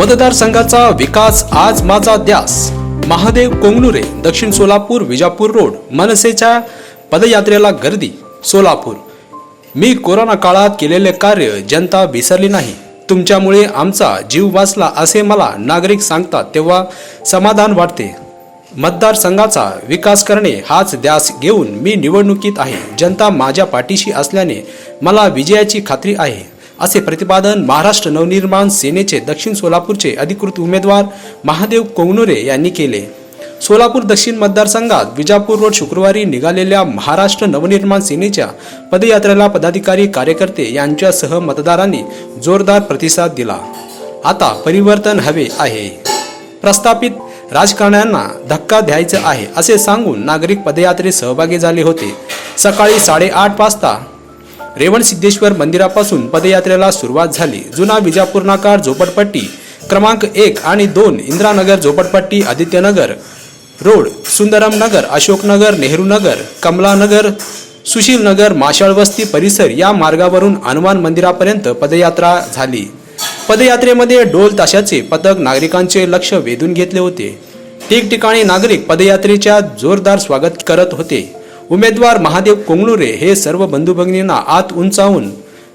मतदारसंघाचा विकास आज माझा ध्यास. महादेव कोंगनुरे दक्षिण सोलापूर विजापूर रोड मनसेच्या पदयात्रेला गर्दी सोलापूर. मी कोरोना काळात केलेले कार्य जनता विसरली नाही. तुमच्यामुळे आमचा जीव वाचला असे मला नागरिक सांगतात तेव्हा समाधान वाटते. मतदारसंघाचा विकास करणे हाच ध्यास घेऊन मी निवडणुकीत आहे. जनता माझ्या पाठीशी असल्याने मला विजयाची खात्री आहे. असे प्रतिपादन महाराष्ट्र नवनिर्माण सेनेचे दक्षिण सोलापूरचे अधिकृत उमेदवार महादेव कोंगनुरे यांनी केले. सोलापूर दक्षिण मतदारसंघात विजापूरवर शुक्रवारी निघालेल्या महाराष्ट्र नवनिर्माण सेनेच्या पदयात्रेला पदाधिकारी कार्यकर्ते यांच्यासह मतदारांनी जोरदार प्रतिसाद दिला. आता परिवर्तन हवे आहे. प्रस्थापित राजकारण्यांना धक्का द्यायचा आहे असे सांगून नागरिक पदयात्रेत सहभागी झाले होते. सकाळी साडेआठ वाजता रेवण सिद्धेश्वर मंदिरापासून पदयात्रेला सुरुवात झाली. जुना विजापूर नाकार झोपडपट्टी क्रमांक एक आणि दोन इंद्रानगर झोपडपट्टी आदित्यनगर रोड सुंदरम नगर अशोकनगर नेहरू नगर कमलानगर सुशील नगर माशाळ वस्ती परिसर या मार्गावरून हनुमान मंदिरापर्यंत पदयात्रा झाली. पदयात्रेमध्ये डोल ताशाचे पथक नागरिकांचे लक्ष वेधून घेतले होते. ठिकठिकाणी नागरिक पदयात्रेच्या जोरदार स्वागत करत होते. उमेदवार महादेव कोंगणुरे हे सर्व बंधू भगिनींना आत उंचावून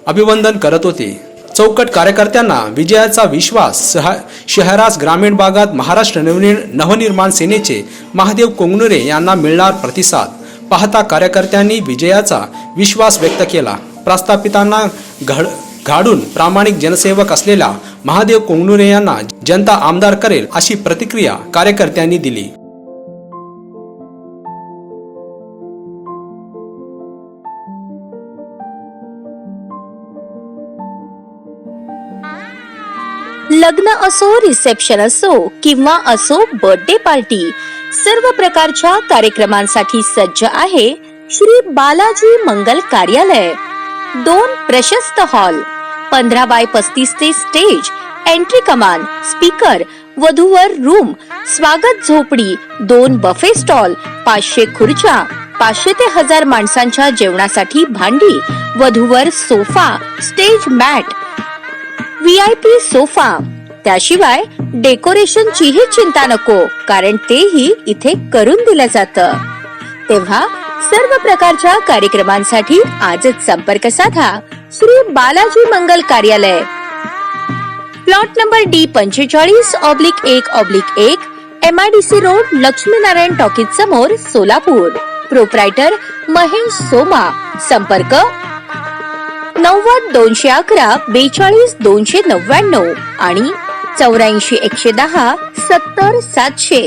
अभिवंदन करत होते. चौकट कार्यकर्त्यांना विजयाचा विश्वास सहा शहरास ग्रामीण भागात महाराष्ट्र नवनिर नवनिर्माण सेनेचे महादेव कोंगणुरे यांना मिळणार प्रतिसाद पाहता कार्यकर्त्यांनी विजयाचा विश्वास व्यक्त केला. प्रस्थापितांना घड घाडून प्रामाणिक जनसेवक असलेल्या महादेव कोंगणुरे यांना जनता आमदार करेल अशी प्रतिक्रिया कार्यकर्त्यांनी दिली. लग्न असो रिसेप्शन असो किंवा असो बर्थडे पार्टी सर्व प्रकारच्या कार्यक्रमांसाठी सज्ज आहे श्री बालाजी मंगल कार्यालय. दोन प्रशस्त हॉल पंधरा बाय पस्तीस ते स्टेज एंट्री कमान स्पीकर वधूवर रूम स्वागत झोपडी दोन बफे स्टॉल पाचशे खुर्च्या पाचशे ते हजार माणसांच्या जेवणासाठी भांडी वधूवर sofa stage mat V I P sofa त्याशिवाय डेकोरेशनचीही चिंता नको कारण तेही इथे करून दिलं जातं. तेव्हा सर्व प्रकारच्या कार्यक्रमांसाठी आजच संपर्क साधा. Shri Balaji Mangal Karyalay. Plot number D पंचेचाळीस ऑब्लिक एक ऑब्लिक एक M I D C road Laxminarayan talkies समोर सोलापूर. प्रोप्रायटर महेश सोमा. संपर्क नव्वद दोनशे अकरा बेचाळीस दोनशे नव्याण्णव आणि चौऱ्याऐंशी एकशे दहा सत्तर सातशे.